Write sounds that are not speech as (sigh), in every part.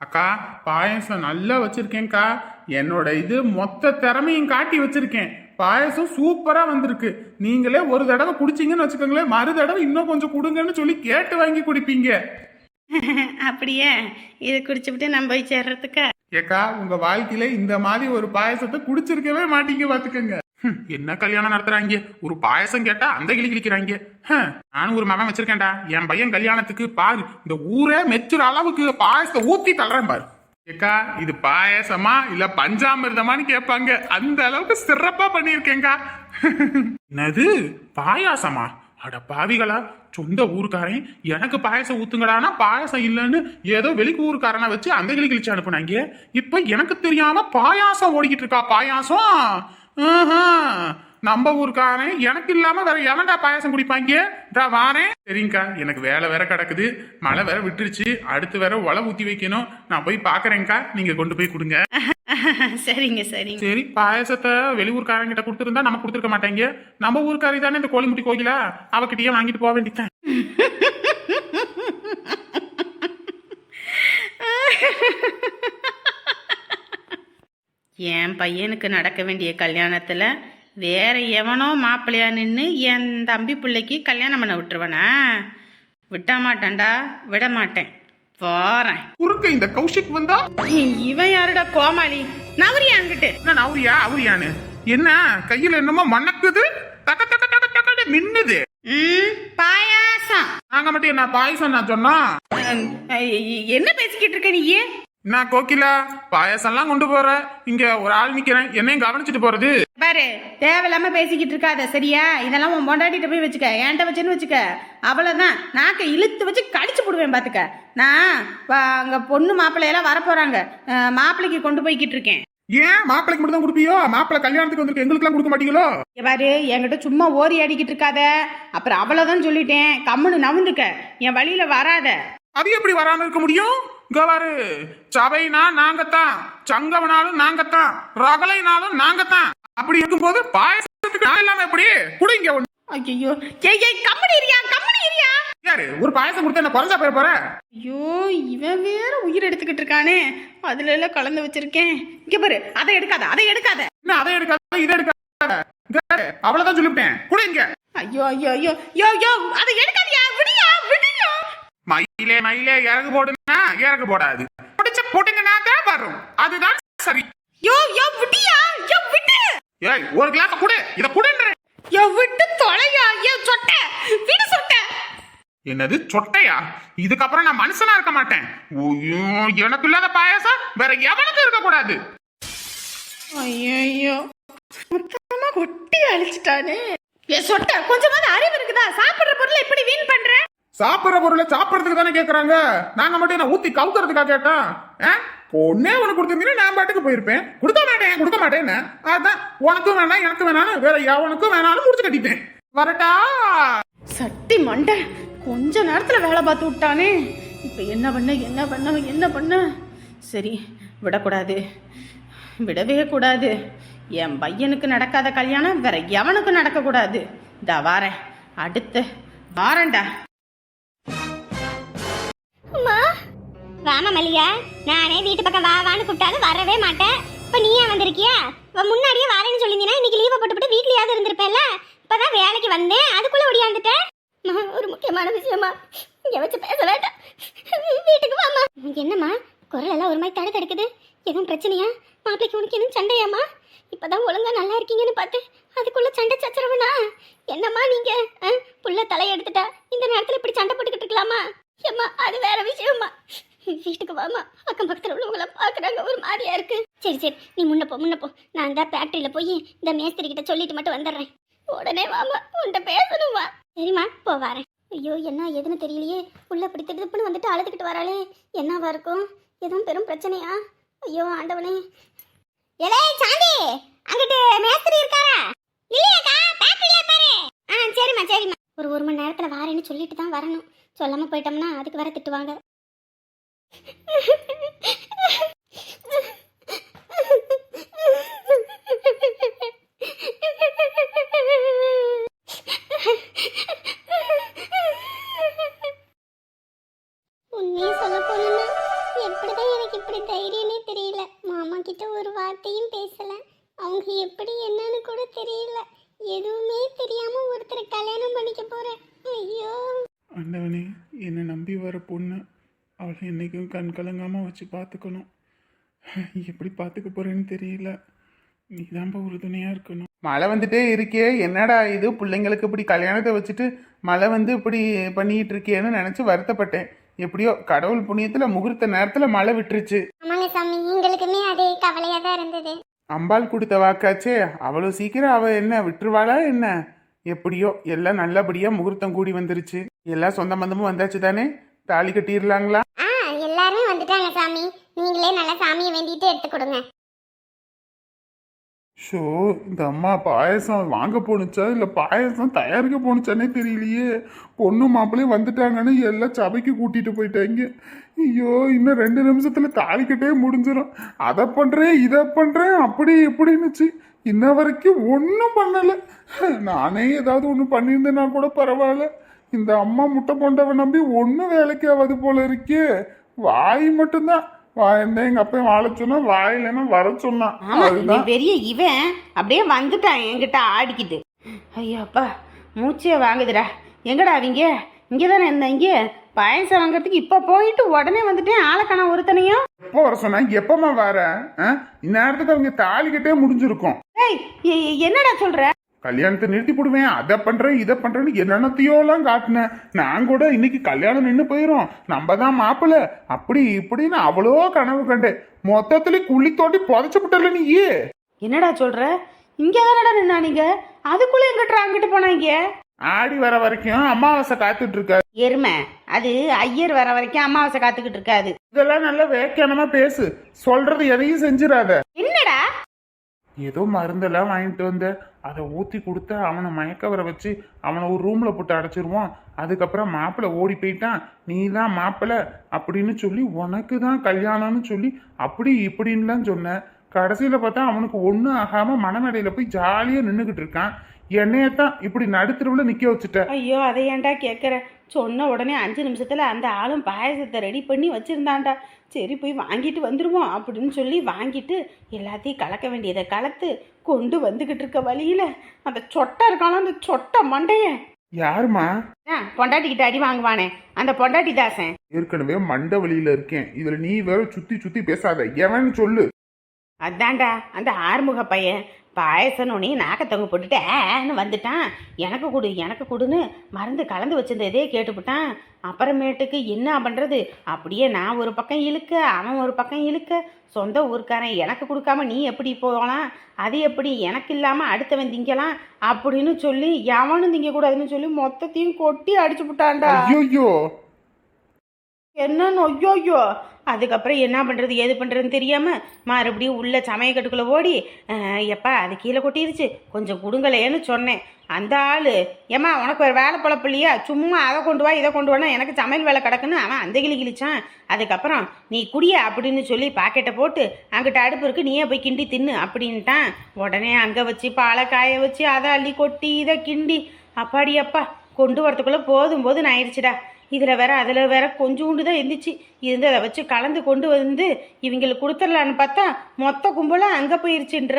அக்கா பாயசம் நல்லா வச்சிருக்கேன்க்கா. என்னோட இது மொத்த திறமையும் காட்டி வச்சிருக்கேன். பாயசம் சூப்பரா வந்திருக்கு. நீங்களே ஒரு தடவை குடிச்சீங்கன்னு வச்சுக்கோங்களேன் மறு தடவை இன்னும் கொஞ்சம் கொடுங்கன்னு சொல்லி கேட்டு வாங்கி குடிப்பீங்க. (laughs) அப்படியே? இது குடிச்சுவிட்டு நம்ம போய் சேர்றதுக்கா? ஏக்கா உங்க வாழ்க்கையில இந்த மாதிரி ஒரு பாயசத்தை குடிச்சிருக்கவே மாட்டீங்க பாத்துக்கோங்க. என்ன கல்யாணம் நடத்துறாங்க? ஒரு பாயசம் கேட்டா அந்த கிளி கிளிக்கிறாங்க. நானும் ஒரு மகன் வச்சிருக்கேன்டா. என் பையன் கல்யாணத்துக்கு பாரு இந்த ஊரே மெச்சுற அளவுக்கு பாயசத்தை ஊத்தி தள்ளுறேன் பாரு. ஏக்கா இது பாயசமா இல்ல பஞ்சாமிர்தமான்னு கேட்பாங்க அந்த அளவுக்கு சிறப்பா பண்ணிருக்கேங்கா என்னது? பாயாசமா? அட பாவிகளா சொந்த ஊருக்காரன் எனக்கு பாயசம் ஊத்துங்கடானா பாயசம் இல்லைன்னு ஏதோ வெளிக்கு ஊருக்காரனை வச்சு அந்த கிளி கிழிச்சு அனுப்புனாங்க. இப்ப எனக்கு தெரியாம பாயாசம் ஓடிக்கிட்டு இருக்கா பாயாசம்? நம்ம ஊருக்காரன் எனக்கு இல்லாம வேற எவன்டா பாயாசம் குடிப்பாங்க? இதா வாரேன் சரிங்கக்கா எனக்கு வேலை வேற கிடக்குது. மழை வேற விட்டுருச்சு. அடுத்து வேற உழவு ஊத்தி வைக்கணும். நான் போய் பாக்குறேன்க்கா. நீங்க கொண்டு போய் கொடுங்க. (laughs) சரிங்க சரிங்க. சரி பாயசத்தை வெளியூர்காரங்க கிட்ட கொடுத்துருந்தா நம்ம கொடுத்துருக்க மாட்டாங்க. நம்ம ஊருக்காரி தானே இந்த கோழிமுட்டி கோகிலா அவகிட்டயே வாங்கிட்டு போக வேண்டியதான் (laughs) என் பையனுக்கு நடக்க வேண்டிய கல்யாணத்தில் வேற எவனோ மாப்பிள்ளையா நின்று என் தம்பி பிள்ளைக்கு கல்யாணம் பண்ண விட்டுருவனா? விட மாட்டேன்டா விட மாட்டேன். போறேன். குறுக்க இந்த கௌஷிக் வந்தா? இவன் யாருடா கோமாளி? நவரியா அங்கிட்டு அவரியா அவரியான்னு? என்ன? கையில என்னமோ மணக்குது? தக்க தக்க தக்க தக்க மின்னுது. பாயாசம். நாங்க மட்டும் என்ன பாயசம் நான் சொன்னா என்ன பேசிக்கிட்டு இருக்க நீ என்ன கோகிலா? பாயசம்லாம் கொண்டு போற. இங்க ஒரு ஆள் நிக்கிறேன். என்னையும் கவனிச்சுட்டு போறது. பாரு தேவையில்லாம பேசிக்கிட்டு இருக்காத சரியா? இதெல்லாம் உன் பொண்டாட்டிட்ட போய் வச்சுக்க. என்கிட்ட வச்சுன்னு வச்சுக்க. அவ்வளவுதான். நாக்க இழுத்து வச்சு கடிச்சு போடுவேன் பாத்துக்க. நான் அங்க பொண்ணு மாப்பிள்ளையெல்லாம் வரப்போறாங்க. அஹ், மாப்பிள்ளைக்கு கொண்டு போய்கிட்டு இருக்கேன். ஏன்? மாப்பிளைக்கு மட்டும் தான் கொடுப்பியோ? மாப்பிள்ளை கல்யாணத்துக்கு வந்திருக்கு எங்களுக்குலாம் கொடுக்க மாட்டீங்களோ? பாரு என்கிட்ட சும்மா ஓரி அடிக்கிட்டு இருக்காத. அப்புறம் அவ்வளவுதான் சொல்லிட்டேன். கம்முன்னு நவுந்துக்க. என் வழியில வராத. அது எப்படி வராம இருக்க முடியும்? கவாரு சபைனா நாங்கத்தான். சங்கவனாலும் நாங்கத்தான். ரகலைனாலும் நாங்கத்தான். அப்படி இருக்கும்போது பாயசத்துக்கு நான் இல்லாம எப்படி? குடிங்க ஒண்ணு. ஐயோ ஏய் ஏய் கம்முனு இரியா கம்முனு இரியா யாரு? ஒரு பாயசம் கொடுத்து என்ன குறைஞ்சா போய் போற? ஐயோ இவன் வேற உயிர் எடுத்துக்கிட்டு இருக்கானே. அதுல எல்லாம் கலந்து வச்சிருக்கேன். இங்க பாரு அதை எடுக்காத அதை எடுக்காத. என்ன அதை எடுக்காத. இதை எடுக்காத. அவ்வளவுதான் சொல்லிவிட்டேன். குடிங்க. ஐயோ ஐயோ ஐயோ யோ யோ அதை எடுக்காதியா? மயிலே மயிலே இறகு போடுனா இறகு போடாது. பிடிச்ச போட்டுங்கனாக்கா வரும். அதுதான் சரி. யோ யோ விடியா யோ விட்டு. ஏய் ஒரு கிளாஸ் குடு. இத குடுன்றேன் யோ விட்டு தொலையா? யோ சொட்ட. விடு சொட்ட. என்னது சொட்டையா? இதுக்கப்புறம் நான் மனுஷனா இருக்க மாட்டேன். எனக்கு இல்லாத பாயாசம் வேற எவனுக்கும் இருக்க கூடாது ஐயோ மொத்தமா கொட்டி அழிச்சிட்டானே. ஏ சொட்ட கொஞ்சமாவது அறிவு இருக்குதா? சாப்பிடுற பொருளை இப்படி வீண் பண்ற? சாப்பிடுற பொருளை சாப்பிட்றதுக்கு தானே கேட்குறாங்க நாங்க மட்டும் என்ன ஊத்தி கவுக்கிறதுக்கா கேட்டோம் ஆ? ஒண்ணே உனக்கு கொடுத்துருந்தீங்கன்னா நான் பாட்டுக்கு போயிருப்பேன். கொடுக்க மாட்டேன் கொடுக்க மாட்டேன்னு அதான் உனக்கும் வேணாம் எனக்கு வேணாலும் வேற எவனுக்கும் வேணாலும் முடிச்சு கட்டிட்டேன். வரட்டா? சட்டி மண்டை. கொஞ்ச நேரத்துல வேலை பார்த்து விட்டானே. இப்ப என்ன பண்ண என்ன பண்ண என்ன பண்ண? சரி விடக்கூடாது. விடவே கூடாது. என் பையனுக்கு நடக்காத கல்யாணம் வேற எவனுக்கும் நடக்கக்கூடாது. இந்த வாரேன். அடுத்து வாரண்டா வாமா மல்லிகா. நானே வீட்டு பக்கம் வா வான்னு கூப்பிட்டாலும் வரவே மாட்டேன். இப்போ நீயே வந்திருக்கியா? முன்னாடியே வரேன்னு சொல்லியிருந்தீங்கன்னா இன்னைக்கு லீவை போட்டுவிட்டு வீட்லயாவது இருந்திருப்பேன்ல இப்பதான் வேலைக்கு வந்தேன். அதுக்குள்ள ஒடியாந்துட்டேன் ஒரு முக்கியமான விஷயமா இங்க வச்சு பேச வேண்டாம். வீட்டுக்கு வாமா என்னம்மா? குரல் எல்லாம் ஒரு மாதிரி தடை தடுக்குது. எதுவும் பிரச்சனையா? மாப்பிளைக்கு உனக்கு எதுவும் சண்டையாம்மா? இப்பதான் ஒழுங்கா நல்லா இருக்கீங்கன்னு பார்த்து அதுக்குள்ள சண்டை சச்சரவுனா? என்னம்மா நீங்க? ஆ? புள்ள தலையெடுத்துட்டா இந்த நேரத்துல இப்படி சண்டை போட்டுக்கிட்டு இருக்கலாமா? ஏம்மா அது வேற விஷயம்மா வீட்டுக்கு வாமா அக்கம் பக்கத்தில் உள்ளவங்கள பார்க்குறாங்க. ஒரு மாதிரியா இருக்கு. சரி சரி. நீ முன்னப்போ போ போ. நான் இந்த ஃபேக்ட்ரியில் போய் இந்த மேஸ்திரி கிட்ட சொல்லிட்டு மட்டும் வந்துடுறேன். உடனே வாமா உன்கிட்ட பேசணுமா சரிம்மா போ வரேன். ஐயோ என்ன எதுன்னு தெரியலையே. உள்ள அப்படி திடுப்புன்னு வந்துட்டு அழுதுகிட்டு வராளே. என்னவா இருக்கும்? எதுவும் பெரும் பிரச்சனையா? ஐயோ ஆண்டவனே. எலே சாந்தி! அங்கிட்டு மேஸ்திரி இருக்காரா? இல்லையாக்கா ஃபேக்டரியில பாரு ஆ சரிம்மா சரிம்மா. ஒரு ஒரு மணி நேரத்தில் வாரேன்னு சொல்லிட்டு தான் வரணும். சொல்லாமல் போயிட்டோம்னா அதுக்கு வர திட்டுவாங்க. கண் கலங்காமல் வச்சு பார்த்துக்கணும். (laughs) எப்படி பார்த்துக்க போறேன்னு தெரியல. நீ தான்ப்பா உறுதுணையாக இருக்கணும். மழை வந்துட்டே இருக்கே என்னடா இது? பிள்ளைங்களுக்கு இப்படி கல்யாணத்தை வச்சுட்டு மழை வந்து இப்படி பண்ணிட்டு இருக்கேன்னு நினச்சி வருத்தப்பட்டேன். எப்படியோ கடவுள் புண்ணியத்தில் முகூர்த்த நேரத்தில் மழை விட்டுருச்சு. ஆமாங்க சாமி எங்களுக்குமே அதே கவலையா தான் இருந்தது. அம்பாள் கொடுத்த வாக்காச்சே அவ்வளோ சீக்கிரம் அவ என்ன விட்டுருவாளா என்ன? எப்படியோ எல்லாம் நல்லபடியா முகூர்த்தம் கூடி வந்துருச்சு. எல்லாம் சொந்த பந்தமும் வந்தாச்சு தானே தாலி கட்டிடலாங்களா? வந்துட்டாங்க சாமி. நீங்களே நல்லா சாமியை வேண்டிட்டு எடுத்து கொடுங்க. ஷோ இந்த அம்மா பாயசம் வாங்க போணுச்சா? இல்லை பாயசம் தயாரிக்க போணுச்சானே தெரியலையே. பொண்ணு மாப்பிள்ளையும் வந்துட்டாங்கன்னு எல்லாம் சபைக்கு கூட்டிட்டு போயிட்டாங்க. ஐயோ இன்னும் ரெண்டு நிமிஷத்தில் தாளிக்கிட்டே முடிஞ்சிடும் அதை பண்ணுறேன் இதை பண்ணுறேன் அப்படி இப்படின்னுச்சு. இன்ன வரைக்கும் ஒன்றும் பண்ணலை. நானே ஏதாவது ஒன்று பண்ணியிருந்தேன்னா கூட பரவாயில்ல. இந்த அம்மா முட்டை போண்டவை நம்பி ஒன்றும் வேலைக்கு ஆகாது போல இருக்கே. வாய் மட்டும்தான். வாயிருந்தேன் எங்க அப்பா வாழ சொன்னா வாயிலன்னா வர சொன்னான் அதுதான். பெரிய இவன். அப்படியே வந்துட்டான் என்கிட்ட ஆடிக்கிட்டு. ஐயோப்பா மூச்சே வாங்குதுடா. எங்கடா அவங்க இங்கே தானே இருந்தேன் இங்கே? பாயசம் வாங்குறதுக்கு இப்போ போயிட்டு உடனே வந்துட்டேன் ஆளக்கான ஒருத்தனையும். எப்போ வர சொன்னா? எப்பமா வர? இந்நேரத்துக்கு அவங்க தாலி கட்டே முடிஞ்சிருக்கும் ஏய் என்னடா சொல்ற? கல்யாணத்தை நிறுத்தி போடுவேன் அதை பண்றேன் இதை பண்றேன்னு என்னென்னத்தையோலாம் காட்டினேன் நான் கூட இன்னைக்கு கல்யாணம் நின்று போயிரும். நம்ம தான் மாப்பிள்ள. அப்படி இப்படின்னு அவ்வளோ கனவு கண்டேன். மொத்தத்துல குழி தோண்டி புதைச்சு விட்டல நீயே என்னடா சொல்ற? இங்க தானடா நின்னா நீங்க? அதுக்குள்ள எங்கிட்ட அங்கிட்டு போனாங்க? ஆடி வர வரைக்கும் அமாவாசை காத்துட்டு இருக்காரு எருமை அது ஐயர் வர வரைக்கும் அமாவாசை காத்துக்கிட்டு இருக்காது. இதெல்லாம் நல்லா வேக்கியானமா பேசு. சொல்றது எதையும் செஞ்சிடாத. ஏதோ மருந்தெல்லாம் வாங்கிட்டு வந்த அதை ஊற்றி கொடுத்து அவனை மயக்க வர வச்சு அவனை ஒரு ரூமில் போட்டு அடைச்சிருவான். அதுக்கப்புறம் மாப்பிள்ளை ஓடி போயிட்டான். நீ தான் மாப்பிள்ளை அப்படின்னு சொல்லி உனக்கு தான் கல்யாணம்னு சொல்லி அப்படி இப்படின்லாம் சொன்ன. கடைசியில் பார்த்தா அவனுக்கு ஒன்றும் ஆகாமல் மனமேடையில் போய் ஜாலியாக நின்றுக்கிட்டு இருக்கான். என்னையத்தான் இப்படி நடுத்தருவில் நிற்க வச்சுட்ட. ஐயோ அதை ஏன்டா கேட்குற சொன்ன உடனே அஞ்சு நிமிஷத்துல அந்த ஆளும் பாயசத்தை ரெடி பண்ணி வச்சிருந்தான்டா. சரி போய் வாங்கிட்டு வந்துருவோம் அப்படின்னு சொல்லி வாங்கிட்டு எல்லாத்தையும் கலக்க வேண்டியதை கலத்து கொண்டு வந்துகிட்டு இருக்க வழியில அந்த சொட்டை இருக்கான அந்த சொட்டை மண்டையன் யாருமா ஆ பொண்டாட்டிக்கிட்ட அடி வாங்குவானே. அந்த பொண்டாட்டி தாசன் ஏற்கனவே மண்ட வழியில் இருக்கேன். இதில் நீ வேற சுற்றி சுற்றி பேசாத. எவன் சொல்லு. அதான்டா அந்த ஆறுமுக பையன். பாயசனோனே நாக்க தொங்க போட்டுட்டு ஏன்னு வந்துட்டான். எனக்கு கொடு எனக்கு கொடுன்னு மருந்து கலந்து வச்சிருந்ததே கேட்டுவிட்டான் அப்புறமேட்டுக்கு என்ன பண்ணுறது அப்படியே நான் ஒரு பக்கம் இழுக்க அவன் ஒரு பக்கம் இழுக்க சொந்த ஊருக்காரன் எனக்கு கொடுக்காம நீ எப்படி போகலாம்? அது எப்படி எனக்கு இல்லாமல் அடுத்தவன் திங்கலாம்? அப்படின்னு சொல்லி எவனும் திங்கக்கூடாதுன்னு சொல்லி மொத்தத்தையும் கொட்டி அடிச்சு விட்டான்டா ஐயோ என்னன்னு? ஐயோயோ. அதுக்கப்புறம் என்ன பண்ணுறது ஏது பண்ணுறதுன்னு தெரியாமல் மறுபடியும் உள்ள சமயக்கட்டுக்குள்ளே ஓடி எப்பா அது கீழே கொட்டிருச்சு. கொஞ்சம் கொடுங்களேன்னு சொன்னேன். அந்த ஆள் ஏம்மா உனக்கு ஒரு வேலை பழப்பு இல்லையா சும்மா அதை கொண்டு வா இதை கொண்டு வானா எனக்கு சமையல் வேலை கிடக்குன்னு அவன் அந்த கிளி கிழிச்சான். அதுக்கப்புறம் நீ குடிய அப்படின்னு சொல்லி பாக்கெட்டை போட்டு அங்கிட்ட அடுப்பு இருக்கு நீயே போய் கிண்டி தின்னு அப்படின்ட்டான். உடனே அங்கே வச்சு பாலை காய வச்சு அதை அள்ளி கொட்டி இதை கிண்டி அப்பாடி அப்பா கொண்டு வரத்துக்குள்ளே போதும் போதும் ஆயிடுச்சுடா இதில் வேற அதில் வேற கொஞ்சோண்டு தான் இருந்துச்சு. இருந்து அதை வச்சு கலந்து கொண்டு வந்து இவங்களுக்கு கொடுத்துடலான்னு பார்த்தா மொத்த கும்பலும் அங்கே போயிருச்சுன்ற.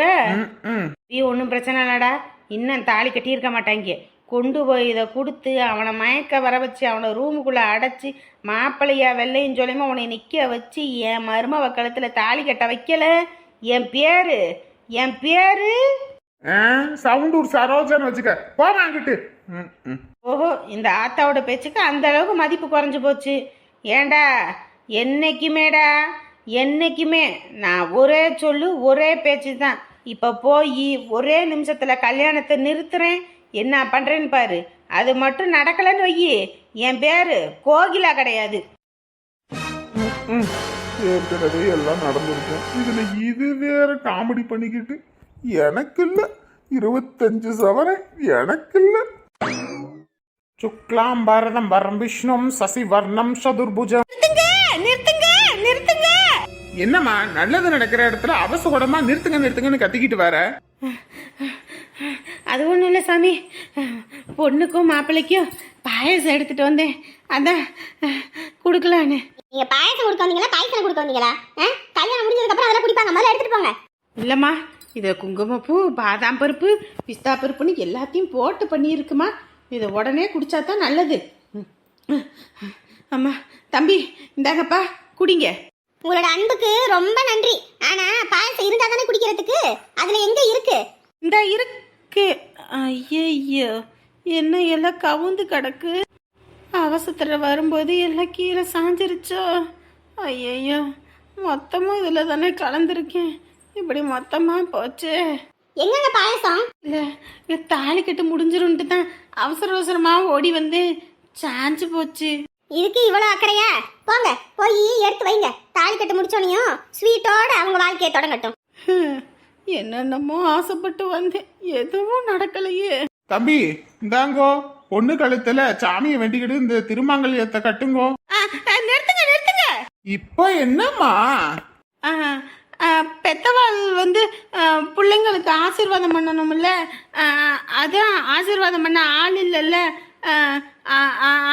நீ ஒன்றும் பிரச்சனை இல்லடா. இன்னும் தாலி கட்டியிருக்க மாட்டாங்க. கொண்டு போய் இதை கொடுத்து அவனை மயக்க வர வச்சு அவனை ரூமுக்குள்ளே அடைச்சி மாப்பிள்ளையா வெள்ளையும் சொல்லியுமா உன்னை நிற்க வச்சு என் மருமவ கழுத்தில் தாலி கட்ட வைக்கல. என் பேரு என் பேரு சவுண்டூர் சரோஜான்னு வச்சுக்க. போமா அங்கிட்டு. ஓஹோ இந்த ஆத்தாவோட பேச்சுக்கு அந்த அளவுக்கு மதிப்பு குறைஞ்சு போச்சு. ஏண்டா? என்னைக்குமேடா? என்னைக்குமே நான் ஒரே சொல்லு ஒரே பேச்சு தான். இப்போ போய் ஒரே நிமிஷத்தில் கல்யாணத்தை நிறுத்துறேன். என்ன பண்ணுறேன்னு பாரு. அது மட்டும் நடக்கலைன்னு வையி. என் பேர் கோகிலா கிடையாது. ஏற்கனவே எல்லாம் நடந்திருக்கும் இதுல இது வேற காமெடி பண்ணிக்கிட்டு. எனக்கு இல்ல இருபத்தஞ்சு சவரன் எனக்கு இல்ல சுக்லாம் பரதம் வரம் விஷ்ணும் சசி வர்ணம் சதுர்புஜம். நிறுத்துங்க நிறுத்துங்க என்னம்மா நல்லது நடக்கிற இடத்துல அவசகுடமா நிறுத்துங்க நிறுத்துங்கன்னு கத்திக்கிட்டு வர? அது ஒன்றும் இல்லை சாமி. பொண்ணுக்கும் மாப்பிள்ளைக்கும் பாயசம் எடுத்துட்டு வந்தேன். அதான் கொடுக்கலான்னு. நீங்க பாயசம் கொடுக்க வந்தீங்களா? பாயசம் கொடுக்க வந்தீங்களா? ஆ? கல்யாணம் முடிஞ்சதுக்கு அப்புறம் அதெல்லாம் குடிப்பாங்க. முதல்ல எடுத்துட்டு போங்க. இல்லைம்மா இதை குங்குமப்பூ பாதாம் பருப்பு பிஸ்தா பருப்புன்னு எல்லாத்தையும் போட்டு பண்ணியிருக்குமா? இதை உடனே குடிச்சா தான் நல்லது. ம். அம்மா தம்பி இந்தாங்கப்பா குடிங்க. உங்களோட அன்புக்கு ரொம்ப நன்றி. ஆனா பாயசம் இருந்தா தானே குடிக்கிறதுக்கு? அதுல எங்க இருக்கு? இந்த இருக்கு. ஐயையோ என்ன எல்லாம் கவுந்து கிடக்கு. அவசரத்தில் வரும்போது எல்லாம் கீழே சாஞ்சிருச்சோ. ஐயையோ மொத்தமும் இதில் தானே கலந்துருக்கேன். இப்படி மொத்தமாக போச்சு. எங்கங்க பாயசம்? இல்லை தாலி கட்டு முடிஞ்சிரும்ட்டு தான் அவசர அவசரமாக ஓடி வந்து சாஞ்சு போச்சு. இதுக்கு இவ்வளவு அக்கறையா? போங்க போய் எடுத்து வைங்க. தாலி கட்டு முடிச்சோனையும் ஸ்வீட்டோட அவங்க வாழ்க்கையை தொடங்கட்டும். என்னென்னமோ ஆசைப்பட்டு வந்தேன். எதுவும் நடக்கலையே. தம்பி இந்தாங்கோ பொண்ணு கழுத்துல சாமியை வேண்டிக்கிட்டு இந்த திருமாங்கல்யத்தை கட்டுங்கோ. நிறுத்துங்க நிறுத்துங்க. இப்போ என்னம்மா? பெத்தவாள் வந்து பிள்ளைங்களுக்கு ஆசீர்வாதம் பண்ணணும்ல? அதான் ஆசீர்வாதம் பண்ண ஆள் இல்லைல்ல.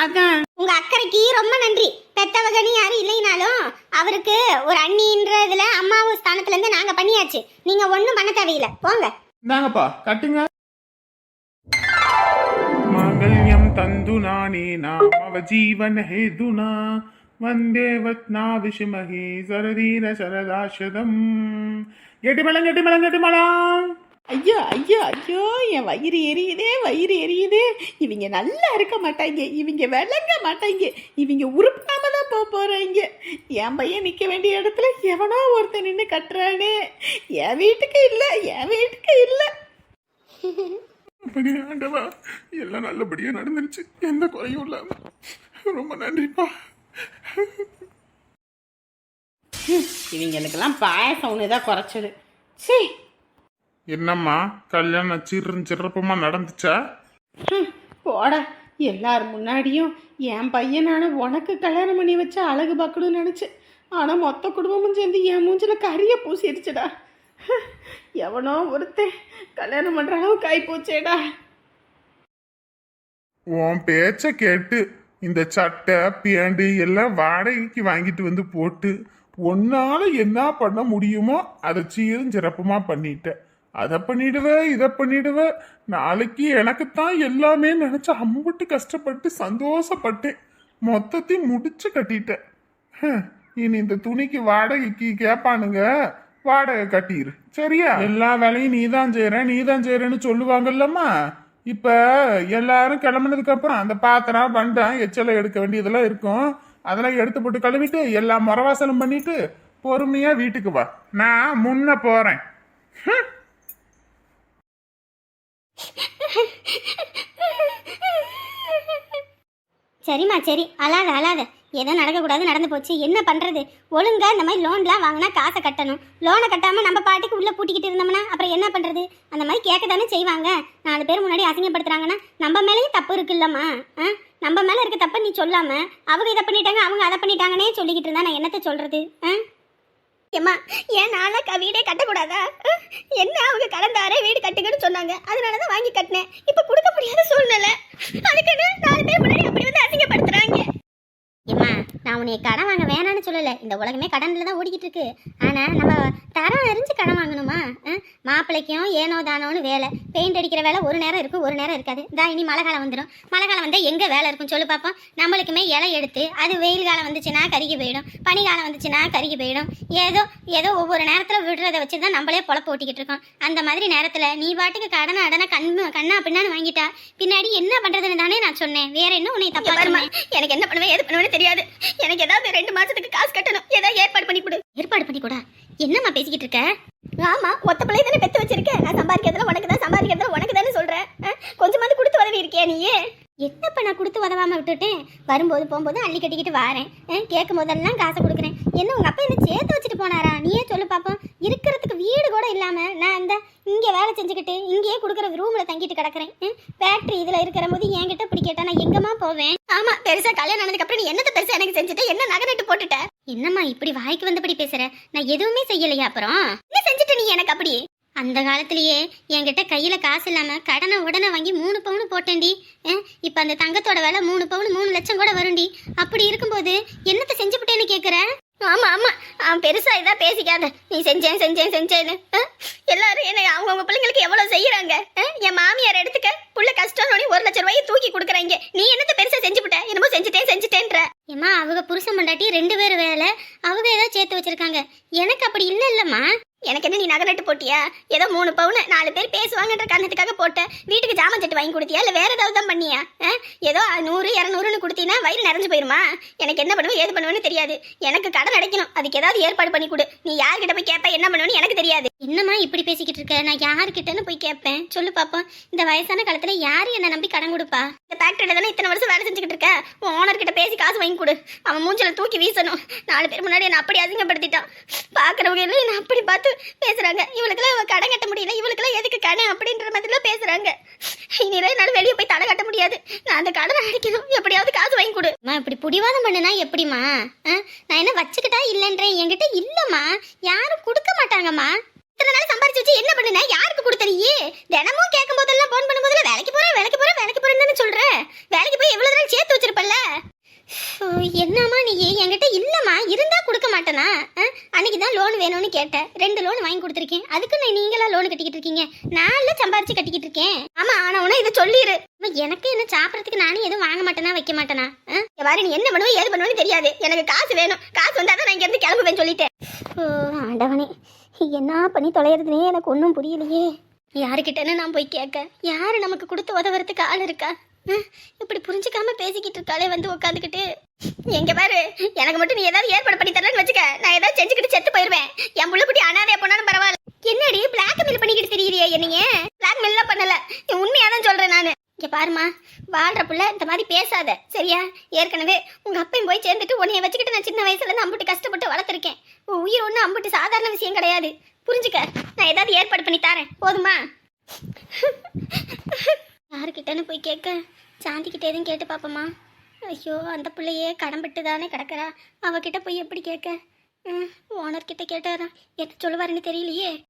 அதான். உங்க அக்கறைக்கு ரொம்ப நன்றி. பெத்தவகனி யாரும் இல்லைனாலும் அவருக்கு ஒரு அண்ணின்றதுல அம்மாவும் ஸ்தானத்துல இருந்து நாங்க பண்ணியாச்சு. நீங்க ஒண்ணும் பண்ண தேவையில்லை. போங்க. இந்தாங்கப்பா கட்டுங்க. மாங்கல்யம் தந்து நானே நாம ஜீவன ஹேதுனா. வந்தே வத்னா விஷமஹே சரதீர சரதாசதம் கெட்டி மேளம் கெட்டி மேளம் கெட்டி மேளம் ஐயோ ஐயோ ஐயோ என் வயிறு எரியுதே வயிறு எரியுதே. இவங்க நல்லா இருக்க மாட்டாங்க இவங்க விளங்க மாட்டாங்க இவங்க உருப்பாம தான் போக போறாங்க என் பையன் நிக்க வேண்டிய இடத்துல எவனோ ஒருத்தன் நின்று கட்டுறானே. என் வீட்டுக்கு இல்லை என் வீட்டுக்கு இல்லை. ஆண்டவா? எல்லாம் நல்லபடியா நடந்துருச்சு. எந்த குறையும் இல்லாம. ரொம்ப நன்றிப்பா. (laughs) இவங்களுக்கெல்லாம் பாயசம் ஒன்று தான் குறைச்சது. சீ என்னம்மா கல்யாணம் சிறு சிறப்புமா நடந்துச்சா? போடா. எல்லார் முன்னாடியும் என் பையனான உனக்கு கல்யாணம் பண்ணி வச்ச அழகு பார்க்கணும்னு நினச்சேன் ஆனால் மொத்த குடும்பமும் சேர்ந்து என் மூஞ்சில கரிய பூசிடுச்சுடா. எவனோ ஒருத்தன் கல்யாணம் பண்ணுற அளவுக்கு ஆகி போச்சேடா உன் பேச்ச கேட்டு இந்த சட்டை பேண்டு எல்லாம் வாடகைக்கு வாங்கிட்டு வந்து போட்டு உன்னால என்ன பண்ண முடியுமோ அதை சீரும் சிறப்புமா பண்ணிட்டேன் அதை பண்ணிடுவேன் இதை பண்ணிடுவேன் நாளைக்கு எனக்குத்தான் எல்லாமே நினைச்சு அம்புட்டு கஷ்டப்பட்டு சந்தோஷப்பட்டேன் மொத்தத்தையும் முடிச்சு கட்டிட்டேன் இனி இந்த துணிக்கு வாடகைக்கு கேட்பானுங்க வாடகை கட்டிடு சரியா? எல்லா வேலையும் நீ தான் செய்யற நீ தான் செய்யறன்னு சொல்லுவாங்கல்லம்மா. இப்போ எல்லாரும் கிளம்புனதுக்கு அப்புறம் அந்த பாத்திரம் பண்டம் எச்சலை எடுக்க வேண்டியதெல்லாம் இருக்கும். அதெல்லாம் எடுத்து போட்டு கழுவிட்டு எல்லா முறவாசலும் பண்ணிட்டு பொறுமையா வீட்டுக்கு வா. நான் முன்ன போறேன். சரிம்மா சரி. அழாத அழாத. ஏதோ நடக்கக்கூடாது நடந்து போச்சு. என்ன பண்ணுறது ஒழுங்கா இந்த மாதிரி லோன்லாம் வாங்கினா காசை கட்டணும். லோனை கட்டாமல் நம்ம பாட்டுக்கு உள்ளே பூட்டிக்கிட்டு இருந்தோம்னா அப்புறம் என்ன பண்ணுறது அந்த மாதிரி கேட்க தானே செய்வாங்க. நாலு பேர் முன்னாடி அசிங்கப்படுத்துறாங்கன்னா நம்ம மேலேயும் தப்பு இருக்குல்லம்மா. ஆ? நம்ம மேலே இருக்க தப்பு நீ சொல்லாமல் அவங்க இதை பண்ணிட்டாங்க அவங்க அதை பண்ணிட்டாங்கன்னே சொல்லிக்கிட்டு இருந்தா நான் என்னத்தை சொல்கிறது ஆ? ஏமா ஏன் நாளாக வீடே கட்டக்கூடாதா? என்ன அவங்க கலந்தாரே வீடு கட்டுங்கன்னு சொன்னாங்க. அதனால தான் வாங்கி கட்டினேன். இப்போ கொடுக்க முடியாத சூழ்நிலை. அதுக்குன்னு நாலு பேர் முன்னாடி அப்படி வந்து அசிங்கப்படுத்துறாங்க நான் உன்னை கடன் வாங்க வேணாம்னு சொல்லலை. இந்த உலகமே கடனில் தான் ஓடிக்கிட்டு இருக்கு ஆனால் நம்ம தரம் அறிஞ்சு கடன் வாங்கணுமா? மாப்பிள்ளைக்கும் ஏனோ தானோன்னு வேலை. பெயிண்ட் அடிக்கிற வேலை ஒரு நேரம் இருக்கும் ஒரு நேரம் இருக்காது. இதா இனி மழை காலம் வந்துடும் மழை காலம் வந்தால் எங்கே வேலை இருக்கும் சொல்லு பார்ப்போம் நம்மளுக்குமே இலை எடுத்து அது வெயில் காலம் வந்துச்சுன்னா கருகி போயிடும். பனி காலம் வந்துச்சுன்னா கருகி போயிடும். ஏதோ ஏதோ ஒவ்வொரு நேரத்தில் விடுறத வச்சு தான் நம்மளே பொழப்பு ஓட்டிக்கிட்டு இருக்கோம். அந்த மாதிரி நேரத்தில் நீ பாட்டுக்கு கடனை அடனை கண்ணு கண்ணா பின்னான்னு வாங்கிட்டா பின்னாடி என்ன பண்ணுறதுன்னு தானே நான் சொன்னேன். வேற என்ன உன்னை தப்பா எனக்கு என்ன பண்ணுவேன் ஏது பண்ணுவேன்னு தெரியாது. எனக்கு ஏதாவது ரெண்டு மாசத்துக்கு காசு கட்டணும். ஏதாவது ஏற்பாடு பண்ணி கொடு. ஏற்பாடு பண்ணி கூட? என்னம்மா பேசிக்கிட்டு இருக்க? ஆமா ஒத்த பிள்ளை தானே பெத்து வச்சிருக்க? நான் சம்பாதிக்கிறதுல உனக்கு தான் சம்பாதிக்கிறதுல உனக்கு தானே சொல்றேன் கொஞ்சமாவது கொடுத்து உதவி இருக்கியா நீயே? என்னப்ப நான் கொடுத்து உதவாம விட்டுட்டேன்? வரும்போது போகும்போது அள்ளி கட்டிக்கிட்டு வாரேன். கேட்கும் போதெல்லாம் காசை கொடுக்குறேன். என்ன உங்க அப்பா என்ன சேர்த்து வச்சுட்டு போனாரா? நீயே சொல்லு பார்ப்போம் இருக்கிறதுக்கு வீடு கூட இல்லாம நான் இந்த இங்கே வேலை செஞ்சுக்கிட்டு இங்கேயே கொடுக்குற ரூமில் தங்கிட்டு கிடக்குறேன். ஃபேக்ட்ரி இதுல இருக்கிற போது என்கிட்ட இப்படி கேட்டா நான் எங்கம்மா போவேன்? ஆமா பெருசா கல்யாணம் ஆனதுக்கு அப்புறம் நீ என்னத்தை பெருசாக எனக்கு செஞ்சுட்டு? என்ன நகரிட்டு போட்டுட்ட? என்னம்மா இப்படி வாய்க்கு வந்தபடி பேசுற? நான் எதுவுமே செய்யலையா அப்புறம். என்ன செஞ்சுட்டு நீ எனக்கு அப்படி? அந்த காலத்திலேயே என்கிட்ட கையில காசு இல்லாம கடனை உடனே வாங்கி மூணு பவுன் போட்டேன்டி. இப்ப அந்த தங்கத்தோட விலை மூணு பவுன் மூணு லட்சம் கூட வரும்டி. அப்படி இருக்கும்போது என்னத்த செஞ்சுவிட்டேன்னு கேக்குற? ஆமா ஆமா. அவன் பெருசா இதா பேசிக்காத. நீ செஞ்சேன் செஞ்சேன் செஞ்சேன்னு. எல்லாரும் என்ன அவங்கவுங்க பிள்ளைங்களுக்கு எவ்வளவு செய்யறாங்க? அஹ், என் மாமியார் எடுத்துக்க. புள்ள கஷ்டம் ஒரு லட்சம் ரூபாயை தூக்கி கொடுக்குறாங்க. நீ என்னத்த பெருசா செஞ்சுவிட்ட என்னமோ செஞ்சுட்டேன் செஞ்சுட்டேன்ற. ஏமா அவங்க புருஷன் மண்டாட்டி ரெண்டு பேர் வேலை. அவங்க ஏதோ சேர்த்து வச்சிருக்காங்க. எனக்கு அப்படி இல்ல இல்லம்மா. எனக்கு என்ன நீ நகை நட்டு போட்டியா? ஏதோ மூணு பவுன் நாலு பேர் பேசுவாங்கன்ற காரணத்துக்காக போட்ட. வீட்டுக்கு ஜாமான் செட்டு வாங்கி கொடுத்தியா? இல்லை வேற ஏதாவது தான் பண்ணியா? ஏதோ நூறு இரநூறுன்னு கொடுத்தீங்கன்னா வயிறு நிறைஞ்சு போயிருமா? எனக்கு என்ன பண்ணுவேன் ஏது பண்ணுவேன்னு தெரியாது. எனக்கு கடன் அடைக்கணும். அதுக்கு ஏதாவது ஏற்பாடு பண்ணி கொடு. நீ யார்கிட்ட போய் கேட்ப என்ன பண்ணுவேன்னு எனக்கு தெரியாது. என்னம்மா இப்படி பேசிக்கிட்டு இருக்க? நான் யாருக்கிட்டன்னு போய் கேட்பேன் சொல்லு பாப்போம். இந்த வயசான காலத்துல யாரு என்ன நம்பி கடன் கொடுப்பா? இந்த ஃபேக்டரியில தானே இத்தனை வருஷம் வேலை செஞ்சுக்கிட்டு இருக்க? உன் ஓனர் கிட்ட பேசி காசு வாங்கி கொடு. அவன் மூஞ்சில தூக்கி வீசணும். நாலு பேர் முன்னாடி என்ன அப்படி அசிங்கப்படுத்திட்டான். பாக்குறவங்க எல்லாம் என்ன அப்படி பார்த்து பேசுறாங்க. இவளுக்கெல்லாம் கடன் கட்ட முடியல. இவளுக்கெல்லாம் எதுக்கு கடன் அப்படின்ற மாதிரிலாம் பேசுறாங்க. இனிதான் என்னால வெளியே போய் தலை கட்ட முடியாது. நான் அந்த கடனை அடிக்கணும். எப்படியாவது காசு வாங்கி கொடு. இப்படி புடிவாதம் பண்ணுனா எப்படிமா நான் என்ன வச்சுக்கிட்டா இல்லைன்றேன். என்கிட்ட இல்லம்மா. யாரும் கொடுக்க மாட்டாங்கம்மா. இத்தனை நாள் சம்பாரிச்சு வச்சு என்ன பண்ணுன? யாருக்கு கொடுத்தறியே தினமும் கேட்கும் போதெல்லாம் போன் பண்ணும்போதெல்லாம் வேலைக்கு போறேன் வேலைக்கு போறேன் வேலைக்கு போறேன்னு சொல்ற? வேலைக்கு போய் எவ்வளவு நாள் சேர்த்து வச்சிருப்பல்ல? ஓ, என்னம்மா நீ? என்கிட்ட இல்லம்மா. இருந்தா கொடுக்க மாட்டேனா? அன்னைக்கு தான் லோன் வேணும்னு கேட்டேன். ரெண்டு லோன் வாங்கி கொடுத்துருக்கேன். அதுக்கு நான் நீங்களா லோன் கட்டிக்கிட்டு இருக்கீங்க? நான்ல சம்பாரிச்சு கட்டிக்கிட்டு இருக்கேன். ஆமா ஆனா உன இதை சொல்லிடு எனக்கு என்ன சாப்பிடறதுக்கு நானும் எதுவும் வாங்க மாட்டேனா? வைக்க மாட்டேனா? பாரு நீ என்ன பண்ணுவ ஏது பண்ணுவேன்னு தெரியாது. எனக்கு காசு வேணும். காசு வந்தா தான் நான் இங்க இருந்து கிளம்புவேன் சொல்லிட்டேன். ஓ ஆண்டவனே. என்ன பண்ணி தொலைகிறதுனே எனக்கு ஒன்றும் புரியலையே. யாருக்கிட்டன்னு நான் போய் கேட்க. யாரு நமக்கு கொடுத்து உதவுறதுக்கு ஆள் இருக்கா? இப்படி புரிஞ்சுக்காம பேசிக்கிட்டு இருக்காளே வந்து உட்காந்துக்கிட்டு எங்க பாரு எனக்கு மட்டும் நீ ஏதாவது ஏற்பாடு பண்ணி தரலன்னு வச்சுக்க. நான் ஏதாவது செஞ்சுக்கிட்டு செத்து போயிருவேன். என் புள்ள குட்டி அனாதைய போனாலும் பரவாயில்ல. என்னடி பிளாக் மெயில் பண்ணிக்கிட்டு தெரியுறியா என்னைய? பிளாக் மெயிலாம் பண்ணல. நீ உண்மையா தான் சொல்றேன் நான். இங்க பாருமா வாழ்ற புள்ள இந்த மாதிரி பேசாத. சரியா? ஏற்கனவே உங்க அப்பையும் போய் சேர்ந்துட்டு உன்னைய வச்சுக்கிட்டு நான் சின்ன வயசுல இருந்து அம்புட்டு கஷ்டப்பட்டு வளர்த்துருக்கேன். உன் உயிர் ஒன்றும் அம்புட்டு சாதாரண விஷயம் கிடையாது. புரிஞ்சுக்க? நான் ஏதாவது ஏற்பாடு பண்ணி தரேன். போதுமா? யாருக்கிட்டன்னு போய் கேட்க? சாந்திக்கிட்ட எதுவும் கேட்டு பார்ப்போமா? ஐயோ அந்த பிள்ளையே கடன்பட்டு தானே கிடக்கிறா. அவகிட்ட போய் எப்படி கேட்க? ஓனர்கிட்ட கேட்டாரா என்ன சொல்லுவாருன்னு தெரியலையே.